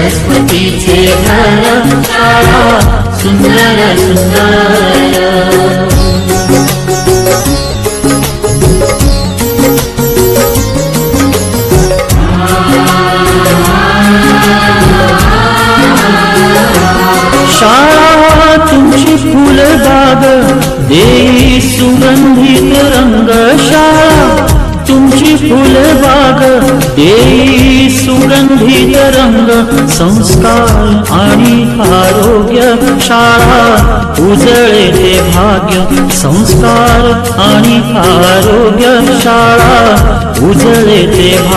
घर शाळा सुंदर सुंदर सुगंधित रंग शाळा तुमची फुलबाग देई सुगंधित रंग संस्कार आणि आरोग्य शाळा उजळे ते भाग्य संस्कार आणि आरोग्य शाळा उजळे ते भाग्य